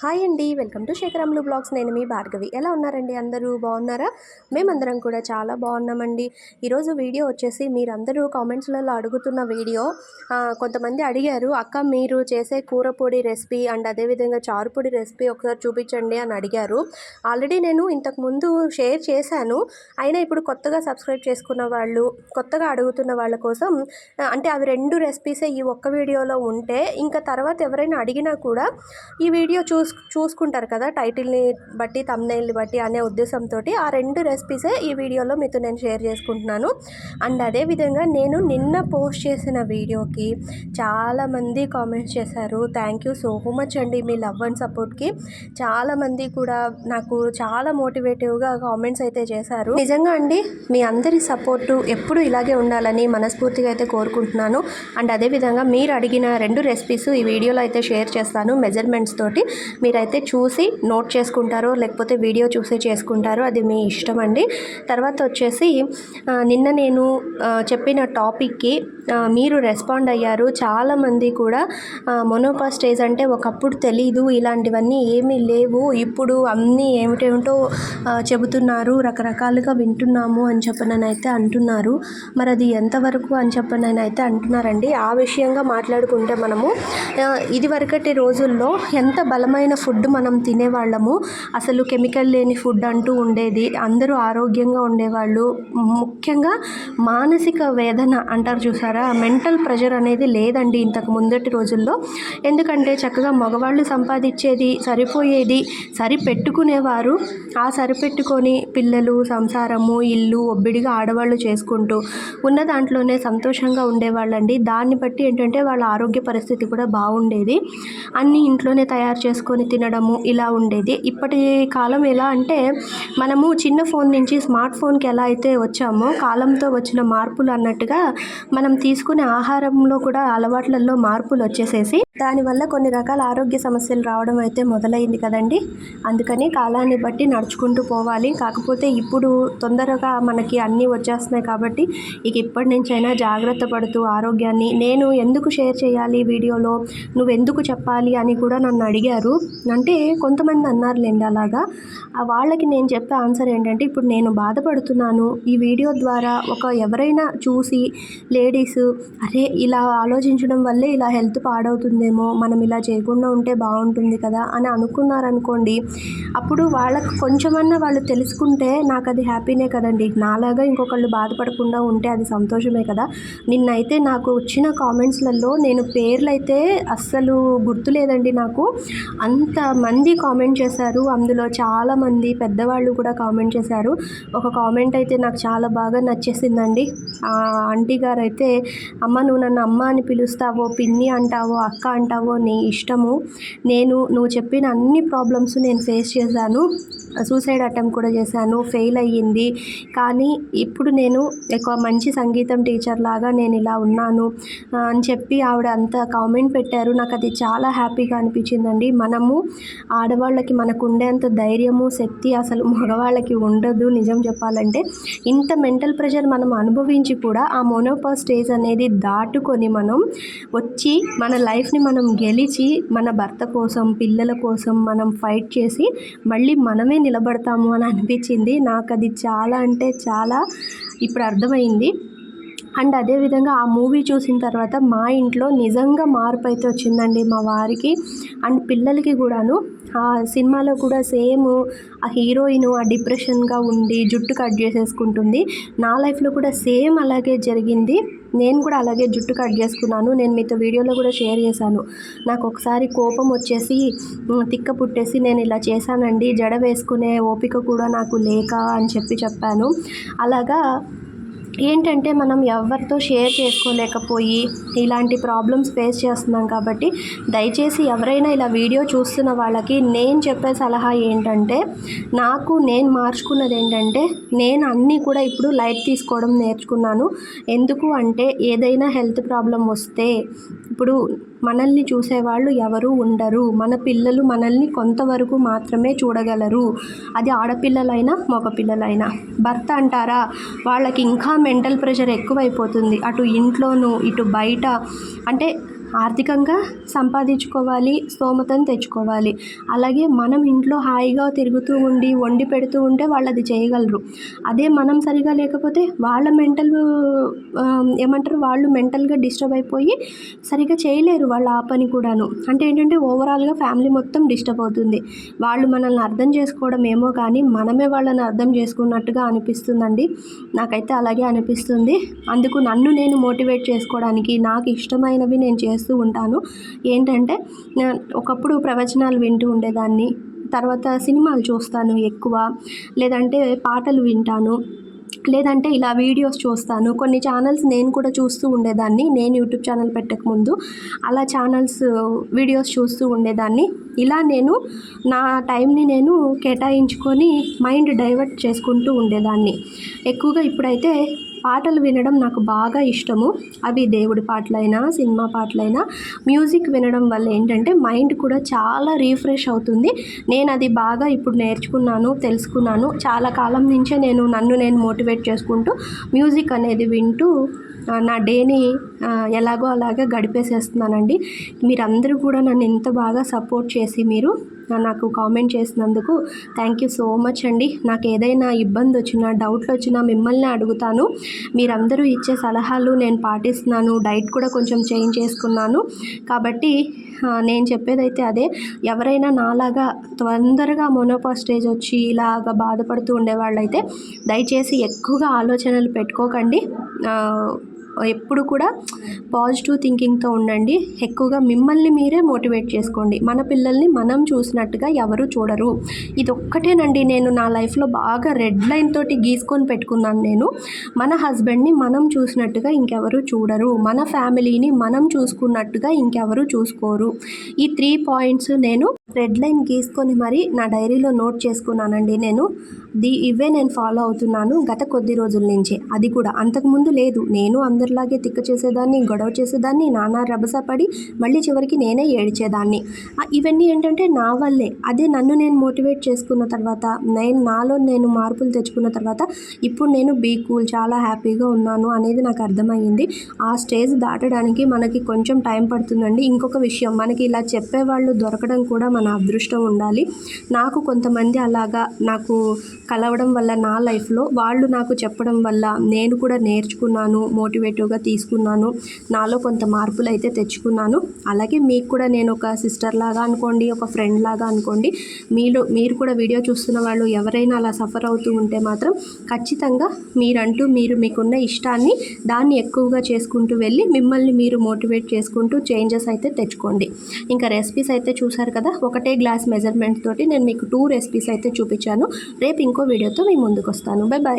Hi అండి welcome to శేఖరములు blogs. నేను మీ భార్గవి. ఎలా ఉన్నారండి అందరూ? బాగున్నారా? మేమందరం కూడా చాలా బాగున్నామండి. ఈరోజు వీడియో వచ్చేసి మీరందరూ కామెంట్స్లలో అడుగుతున్న వీడియో. కొంతమంది అడిగారు అక్క మీరు చేసే కూర పొడి రెసిపీ అండ్ అదేవిధంగా చారు పొడి రెసిపీ ఒకసారి చూపించండి అని అడిగారు. ఆల్రెడీ నేను ఇంతకు ముందు షేర్ చేశాను. అయినా ఇప్పుడు కొత్తగా సబ్స్క్రైబ్ చేసుకున్న వాళ్ళు కొత్తగా అడుగుతున్న వాళ్ళ కోసం అంటే అవి రెండు రెసిపీసే ఈ ఒక్క వీడియోలో ఉంటే ఇంకా తర్వాత ఎవరైనా అడిగినా కూడా ఈ వీడియో చూసి చూసుకుంటారు కదా టైటిల్ని బట్టి తమ్నైల్ని బట్టి అనే ఉద్దేశంతో ఆ రెండు రెసిపీసే ఈ వీడియోలో మీతో నేను షేర్ చేసుకుంటున్నాను. అండ్ అదేవిధంగా నేను నిన్న పోస్ట్ చేసిన వీడియోకి చాలామంది కామెంట్స్ చేశారు. థ్యాంక్ యూ సో మచ్ అండి మీ లవ్ అండ్ సపోర్ట్కి చాలామంది కూడా నాకు చాలా మోటివేటివ్గా కామెంట్స్ అయితే చేశారు. నిజంగా అండి మీ అందరి సపోర్టు ఎప్పుడు ఇలాగే ఉండాలని మనస్ఫూర్తిగా అయితే కోరుకుంటున్నాను. అండ్ అదేవిధంగా మీరు అడిగిన రెండు రెసిపీస్ ఈ వీడియోలో అయితే షేర్ చేస్తాను మెజర్మెంట్స్ తోటి. మీరైతే చూసి నోట్ చేసుకుంటారో లేకపోతే వీడియో చూసి చేసుకుంటారో అది మీ ఇష్టం అండి. తర్వాత వచ్చేసి నిన్న నేను చెప్పిన టాపిక్కి మీరు రెస్పాండ్ అయ్యారు. చాలామంది కూడా మొనోపా స్టేజ్ అంటే ఒకప్పుడు తెలీదు ఇలాంటివన్నీ ఏమీ లేవు ఇప్పుడు అన్నీ ఏమిటేమిటో చెబుతున్నారు రకరకాలుగా వింటున్నాము అని చెప్పనైతే అంటున్నారు. మరి అది ఎంతవరకు అని చెప్పనైతే అంటున్నారండి. ఆ విషయంగా మాట్లాడుకుంటే మనము ఇదివరకటి రోజుల్లో ఎంత బలమైన ఫుడ్ మనం తినేవాళ్ళము. అసలు కెమికల్ లేని ఫుడ్ అంటూ ఉండేది. అందరూ ఆరోగ్యంగా ఉండేవాళ్ళు. ముఖ్యంగా మానసిక వేదన అంటారు చూసారా? మెంటల్ ప్రెషర్ అనేది లేదండి ఇంతకు ముందటి రోజుల్లో. ఎందుకంటే చక్కగా మగవాళ్ళు సంపాదించేది సరిపోయేది సరిపెట్టుకునేవారు. ఆ సరిపెట్టుకొని పిల్లలు సంసారము ఇల్లు ఒబ్బిడిగా ఆడవాళ్ళు చేసుకుంటూ ఉన్న దాంట్లోనే సంతోషంగా ఉండేవాళ్ళండి. దాన్ని బట్టి ఏంటంటే వాళ్ళ ఆరోగ్య పరిస్థితి కూడా బాగుండేది. అన్నీ ఇంట్లోనే తయారు చేసుకొని తినడము ఇలా ఉండేది. ఇప్పటి కాలం ఎలా అంటే మనము చిన్న ఫోన్ నుంచి స్మార్ట్ ఫోన్కి ఎలా అయితే వచ్చామో కాలంతో వచ్చిన మార్పులు అన్నట్టుగా మనం తీసుకునే ఆహారంలో కూడా అలవాట్లలో మార్పులు వచ్చేసేసి దానివల్ల కొన్ని రకాల ఆరోగ్య సమస్యలు రావడం అయితే మొదలైంది కదండి. అందుకని కాలాన్ని బట్టి నడుచుకుంటూ పోవాలి. కాకపోతే ఇప్పుడు తొందరగా మనకి అన్నీ వచ్చేస్తున్నాయి కాబట్టి ఇక ఇప్పటి నుంచైనా జాగ్రత్త పడుతూ ఆరోగ్యాన్ని నేను ఎందుకు షేర్ చేయాలి వీడియోలో? నువ్వు ఎందుకు చెప్పాలి అని కూడా నన్ను అడిగారు. అంటే కొంతమంది అన్నారులేండి అలాగా. ఆ వాళ్ళకి నేను చెప్పే ఆన్సర్ ఏంటంటే ఇప్పుడు నేను బాధపడుతున్నాను. ఈ వీడియో ద్వారా ఒక ఎవరైనా చూసి లేడీస్ అరే ఇలా ఆలోచించడం వల్లే ఇలా హెల్త్ పాడవుతుంది పాడవుతుందేమో మనం ఇలా చేయకుండా ఉంటే బాగుంటుంది కదా అని అనుకున్నారనుకోండి అప్పుడు వాళ్ళకు కొంచెమన్నా వాళ్ళు తెలుసుకుంటే నాకు అది హ్యాపీనే కదండి. నాలాగా ఇంకొకళ్ళు బాధపడకుండా ఉంటే అది సంతోషమే కదా. నిన్నైతే నాకు వచ్చిన కామెంట్స్లలో నేను పేర్లు అయితే అస్సలు గుర్తులేదండి నాకు. అంత మంది కామెంట్ చేశారు. అందులో చాలామంది పెద్దవాళ్ళు కూడా కామెంట్ చేశారు. ఒక కామెంట్ అయితే నాకు చాలా బాగా నచ్చేసిందండి. ఆ ఆంటీ గారు అయితే అమ్మ నువ్వు నన్ను అమ్మ అని పిలుస్తావో పిన్ని అంటావో అక్క అంటావో నీ ఇష్టము నేను నువ్వు చెప్పిన అన్ని ప్రాబ్లమ్స్ నేను ఫేస్ చేశాను. సూసైడ్ అటెంప్ట్ కూడా చేశాను ఫెయిల్ అయ్యింది. కానీ ఇప్పుడు నేను ఎక్కువ మంచి సంగీతం టీచర్ లాగా నేను ఇలా ఉన్నాను అని చెప్పి ఆవిడ అంత కామెంట్ పెట్టారు. నాకు అది చాలా హ్యాపీగా అనిపించిందండి. మనము ఆడవాళ్ళకి మనకు ఉండేంత ధైర్యము శక్తి అసలు మగవాళ్ళకి ఉండదు. నిజం చెప్పాలంటే ఇంత మెంటల్ ప్రెషర్ మనం అనుభవించి కూడా ఆ మోనోపా స్టేజ్ అనేది దాటుకొని మనం వచ్చి మన లైఫ్ని మనం గెలిచి మన భర్త కోసం పిల్లల కోసం మనం ఫైట్ చేసి మళ్ళీ మనమే నిలబడతాము అని అనిపించింది. నాకు అది చాలా అంటే చాలా ఇప్పుడు అర్థమైంది. అండ్ అదేవిధంగా ఆ మూవీ చూసిన తర్వాత మా ఇంట్లో నిజంగా మార్పు అయితే వచ్చిందండి మా వారికి అండ్ పిల్లలకి కూడాను. ఆ సినిమాలో కూడా సేమ్ ఆ హీరోయిన్ ఆ డిప్రెషన్గా ఉండి జుట్టు కట్ చేసేసుకుంటుంది. నా లైఫ్లో కూడా సేమ్ అలాగే జరిగింది. నేను కూడా అలాగే జుట్టు కట్ చేసుకున్నాను. నేను మీతో వీడియోలో కూడా షేర్ చేశాను. నాకు ఒకసారి కోపం వచ్చేసి తిక్క పుట్టేసి నేను ఇలా చేశానండి. జడ వేసుకునే ఓపిక కూడా నాకు లేక అని చెప్పి చెప్పాను. అలాగా ఏంటంటే మనం ఎవరితో షేర్ చేసుకోలేకపోయి ఇలాంటి ప్రాబ్లమ్స్ ఫేస్ చేస్తున్నాం కాబట్టి దయచేసి ఎవరైనా ఇలా వీడియో చూస్తున్న వాళ్ళకి నేను చెప్పే సలహా ఏంటంటే నాకు నేను మార్చుకున్నది ఏంటంటే నేను అన్నీ కూడా ఇప్పుడు లైట్ తీసుకోవడం నేర్చుకున్నాను. ఎందుకు అంటే ఏదైనా హెల్త్ ప్రాబ్లం వస్తే ఇప్పుడు మనల్ని చూసేవాళ్ళు ఎవరు ఉండరు. మన పిల్లలు మనల్ని కొంతవరకు మాత్రమే చూడగలరు. అది ఆడపిల్లలైనా మగపిల్లలైనా. భర్త అంటారా వాళ్ళకి ఇంకా మెంటల్ ప్రెషర్ ఎక్కువైపోతుంది. అటు ఇంట్లోనూ ఇటు బయట. అంటే ఆర్థికంగా సంపాదించుకోవాలి స్తోమతను తెచ్చుకోవాలి. అలాగే మనం ఇంట్లో హాయిగా తిరుగుతూ ఉండి వండి పెడుతూ ఉంటే వాళ్ళు అది చేయగలరు. అదే మనం సరిగా లేకపోతే వాళ్ళ మెంటల్ ఏమంటారు? వాళ్ళు మెంటల్గా డిస్టర్బ్ అయిపోయి సరిగా చేయలేరు వాళ్ళు ఆ పని కూడాను. అంటే ఏంటంటే ఓవరాల్గా ఫ్యామిలీ మొత్తం డిస్టర్బ్ అవుతుంది. వాళ్ళు మనల్ని అర్థం చేసుకోవడం ఏమో కానీ మనమే వాళ్ళని అర్థం చేసుకున్నట్టుగా అనిపిస్తుందండి. నాకైతే అలాగే అనిపిస్తుంది. అందుకు నన్ను నేను మోటివేట్ చేసుకోవడానికి నాకు ఇష్టమైనవి నేను చేస్తూ ఉంటాను. ఏంటంటే ఒకప్పుడు ప్రవచనాలు వింటూ ఉండేదాన్ని. తర్వాత సినిమాలు చూస్తాను ఎక్కువ. లేదంటే పాటలు వింటాను. లేదంటే ఇలా వీడియోస్ చూస్తాను. కొన్ని ఛానల్స్ నేను కూడా చూస్తూ ఉండేదాన్ని. నేను యూట్యూబ్ ఛానల్ పెట్టకముందు అలా ఛానల్స్ వీడియోస్ చూస్తూ ఉండేదాన్ని. ఇలా నేను నా టైంని నేను కేటాయించుకొని మైండ్ డైవర్ట్ చేసుకుంటూ ఉండేదాన్ని. ఎక్కువగా ఇప్పుడైతే పాటలు వినడం నాకు బాగా ఇష్టము. అవి దేవుడి పాటలైనా సినిమా పాటలైనా. మ్యూజిక్ వినడం వల్ల ఏంటంటే మైండ్ కూడా చాలా రీఫ్రెష్ అవుతుంది. నేను అది బాగా ఇప్పుడు నేర్చుకున్నాను తెలుసుకున్నాను. చాలా కాలం నుంచే నేను నన్ను నేను మోటివేట్ చేసుకుంటూ మ్యూజిక్ అనేది వింటూ నా డేని ఎలాగో అలాగే గడిపేసేస్తున్నానండి. మీరందరూ కూడా నన్ను ఎంత బాగా సపోర్ట్ చేసి మీరు నాకు కామెంట్ చేసినందుకు థ్యాంక్ యూ సో మచ్ అండి. నాకు ఏదైనా ఇబ్బంది వచ్చినా డౌట్లు వచ్చినా మిమ్మల్ని అడుగుతాను. మీరందరూ ఇచ్చే సలహాలు నేను పాటిస్తున్నాను. డైట్ కూడా కొంచెం చేంజ్ చేసుకున్నాను. కాబట్టి నేను చెప్పేదైతే అదే. ఎవరైనా నాలాగా తొందరగా మొనోపా స్టేజ్ వచ్చి ఇలాగా బాధపడుతూ ఉండేవాళ్ళైతే దయచేసి ఎక్కువగా ఆలోచనలు పెట్టుకోకండి. ఎప్పుడు కూడా పాజిటివ్ థింకింగ్తో ఉండండి. ఎక్కువగా మిమ్మల్ని మీరే మోటివేట్ చేసుకోండి. మన పిల్లల్ని మనం చూసినట్టుగా ఎవరు చూడరు. ఇది ఒక్కటేనండి నేను నా లైఫ్లో బాగా రెడ్ లైన్ తోటి గీసుకొని పెట్టుకున్నాను నేను. మన హస్బెండ్ని మనం చూసినట్టుగా ఇంకెవరు చూడరు. మన ఫ్యామిలీని మనం చూసుకున్నట్టుగా ఇంకెవరు చూసుకోరు. ఈ త్రీ పాయింట్స్ నేను రెడ్ లైన్ గీసుకొని మరి నా డైరీలో నోట్ చేసుకున్నానండి నేను. ది ఇవే నేను ఫాలో అవుతున్నాను గత కొద్ది రోజుల నుంచే. అది కూడా. అంతకుముందు లేదు. నేను అందరిలాగే తిక్క చేసేదాన్ని గొడవ చేసేదాన్ని నానా రభస పడి మళ్ళీ చివరికి నేనే ఏడిచేదాన్ని. ఇవన్నీ ఏంటంటే నా వల్లే. అదే నన్ను నేను మోటివేట్ చేసుకున్న తర్వాత నేను నాలో నేను మార్పులు తెచ్చుకున్న తర్వాత ఇప్పుడు నేను బీ కూల్ చాలా హ్యాపీగా ఉన్నాను అనేది నాకు అర్థమైంది ఆ స్టేజ్ దాటడానికి మనకి కొంచెం టైం పడుతుందండి. ఇంకొక విషయం మనకి ఇలా చెప్పేవాళ్ళు దొరకడం కూడా మన అదృష్టం ఉండాలి. నాకు కొంతమంది అలాగా నాకు కలవడం వల్ల నా లైఫ్లో వాళ్ళు నాకు చెప్పడం వల్ల నేను కూడా నేర్చుకున్నాను మోటివేటివ్గా తీసుకున్నాను నాలో కొంత మార్పులు అయితే తెచ్చుకున్నాను. అలాగే మీకు కూడా నేను ఒక సిస్టర్ లాగా అనుకోండి ఒక ఫ్రెండ్ లాగా అనుకోండి మీలో మీరు కూడా వీడియో చూస్తున్న వాళ్ళు ఎవరైనా అలా సఫర్ అవుతూ ఉంటే మాత్రం ఖచ్చితంగా మీరంటూ మీరు మీకున్న ఇష్టాన్ని దాన్ని ఎక్కువగా చేసుకుంటూ వెళ్ళి మిమ్మల్ని మీరు మోటివేట్ చేసుకుంటూ చేంజెస్ అయితే తెచ్చుకోండి. ఇంకా రెసిపీస్ అయితే చూసారు కదా ఒకటే గ్లాస్ మెజర్మెంట్ తోటి నేను మీకు టూ రెసిపీస్ అయితే చూపించాను. రేపు ఇంకో వీడియోతో మీ ముందుకు వస్తాను బై. బాయ్